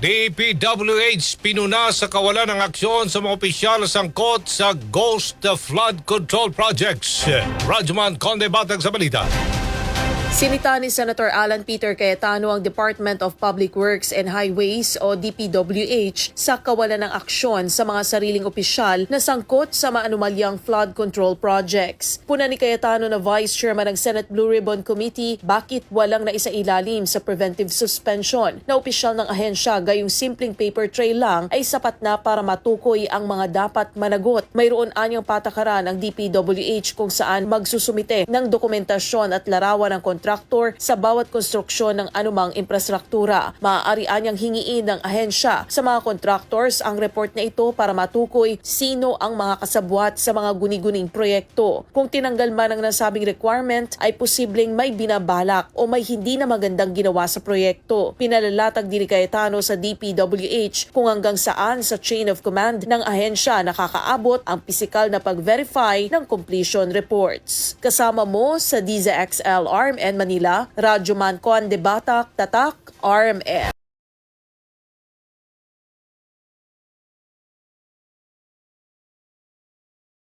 DPWH pinuna sa kawalan ng aksyon sa mga opisyal sangkot sa Ghost Flood Control Projects. Rajman Conde Batag sa balita. Sinita ni Senator Alan Peter Cayetano ang Department of Public Works and Highways o DPWH sa kawalan ng aksyon sa mga sariling opisyal na sangkot sa maanumalyang flood control projects. Puna ni Cayetano na Vice Chairman ng Senate Blue Ribbon Committee bakit walang naisailalim sa preventive suspension na opisyal ng ahensya gayong simpleng paper trail lang ay sapat na para matukoy ang mga dapat managot. Mayroon anyang patakaran ang DPWH kung saan magsusumite ng dokumentasyon at larawan ng kontraktor sa bawat konstruksyon ng anumang infrastruktura. Maaari anyang hingiin ng ahensya sa mga contractors ang report na ito para matukoy sino ang mga kasabwat sa mga guni-guning proyekto. Kung tinanggal man ang nasabing requirement, ay posibleng may binabalak o may hindi na magandang ginawa sa proyekto. Pinalalatag din ni Cayetano sa DPWH kung hanggang saan sa chain of command ng ahensya nakakaabot ang pisikal na pag-verify ng completion reports. Kasama mo sa DZXL Arm and Manila, Radyo Man Conde Batak, Tatak, RMN.